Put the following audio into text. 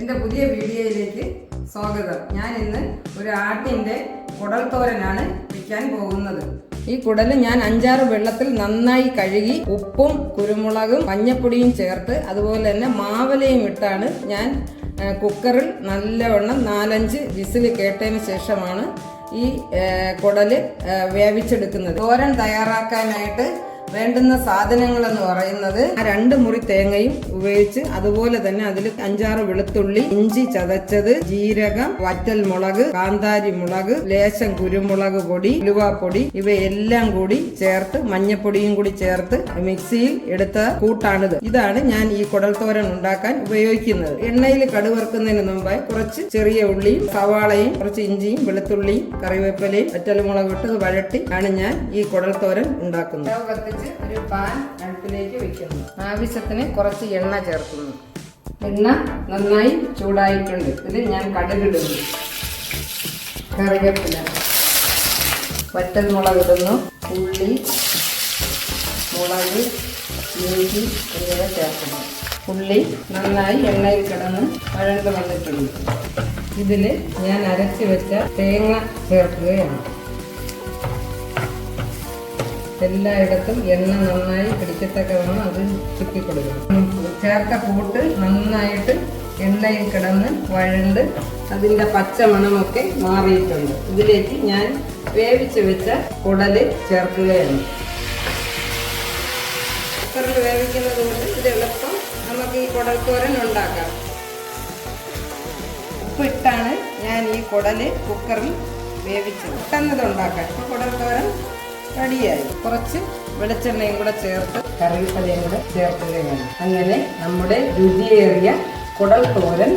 എന്റെ പുതിയ വീഡിയോയിലേക്ക് സ്വാഗതം. ഞാൻ ഇന്ന് ഒരു ആട്ടിന്റെ കുടൽ തോരനാണ് വയ്ക്കാൻ പോകുന്നത്. ഈ കുടൽ ഞാൻ അഞ്ചാറ് വെള്ളത്തിൽ നന്നായി കഴുകി ഉപ്പും കുരുമുളകും മഞ്ഞപ്പൊടിയും ചേർത്ത് അതുപോലെ തന്നെ മാവലയും ഇട്ടാണ് ഞാൻ കുക്കറിൽ നല്ലവണ്ണം നാലഞ്ച് വിസിൽ കേട്ടതിന് ശേഷമാണ് ഈ കുടൽ വേവിച്ചെടുക്കുന്നത്. തോരൻ തയ്യാറാക്കാനായിട്ട് വേണ്ടുന്ന സാധനങ്ങൾ എന്ന് പറയുന്നത് ആ രണ്ട് മുറി തേങ്ങയും ഉപയോഗിച്ച് അതുപോലെ തന്നെ അതിൽ അഞ്ചാറ് വെളുത്തുള്ളി ഇഞ്ചി ചതച്ചത് ജീരകം വറ്റൽ മുളക് കാന്താരി മുളക് ലേശം കുരുമുളക് പൊടി ഉലുവാപ്പൊടി ഇവയെല്ലാം കൂടി ചേർത്ത് മഞ്ഞപ്പൊടിയും കൂടി ചേർത്ത് മിക്സിയിൽ എടുത്ത കൂട്ടാണിത്. ഇതാണ് ഞാൻ ഈ കുടൽ തോരൻ ഉണ്ടാക്കാൻ ഉപയോഗിക്കുന്നത്. എണ്ണയിൽ കടുവറുക്കുന്നതിന് മുമ്പായി കുറച്ച് ചെറിയ ഉള്ളിയും സവാളയും കുറച്ച് ഇഞ്ചിയും വെളുത്തുള്ളിയും കറിവേപ്പിലയും വറ്റൽമുളക് ഇട്ട് വഴട്ടി ആണ് ഞാൻ ഈ കുടൽ തോരൻ ഉണ്ടാക്കുന്നത് കത്തിച്ച് ഒരു പാൻ അടുപ്പിലേക്ക് വെക്കുന്നു. ആവശ്യത്തിന് കുറച്ച് എണ്ണ ചേർക്കുന്നു. എണ്ണ നന്നായി ചൂടായിട്ടുണ്ട്. ഇതിൽ ഞാൻ കടുകിടുന്നു. കറിവേപ്പില. വറ്റൽമുളക് ഇടുന്നു ഉള്ളി മുളക് ഇഞ്ചി എന്നിവ ചേർക്കുന്നു. ഉള്ളി നന്നായി എണ്ണയിൽ കിടന്ന് വഴണ്ട് വന്നിട്ടുണ്ട്. ഇതിൽ ഞാൻ അരച്ച് വെച്ച തേങ്ങ ചേർക്കുകയാണ്. എല്ലായിടത്തും എണ്ണ നന്നായി പിടിക്കത്തക്കവണ്ണം അത് ചുറ്റി ചേർത്ത കൂട്ട് നന്നായിട്ട് എണ്ണയിൽ കിടന്ന് വഴണ്ട് അതിന്റെ പച്ച മണമൊക്കെ മാറിയിട്ടുണ്ട്. ഇതിലേക്ക് ഞാൻ വേവിച്ച് വെച്ച കുടൽ ചേർക്കുകയാണ്. കുക്കറിൽ വേവിക്കുന്നത് കൊണ്ട് ഇത് എളുപ്പം നമുക്ക് ഈ കുടൽത്തോരൻ ഉണ്ടാക്കാം. ഉപ്പിട്ടാണ് ഞാൻ ഈ കുടൽ കുക്കറിൽ വേവിച്ചത്. പെട്ടെന്നത് ഉണ്ടാക്കാം. കുടൽത്തോരൻ റെഡിയായി കുറച്ച് വെളിച്ചെണ്ണയും കൂടെ ചേർത്ത് കറിവേപ്പിലയും കൂടെ ചേർക്കുകയാണ് അങ്ങനെ നമ്മുടെ രുചിയേറിയ കുടൽ തോരൻ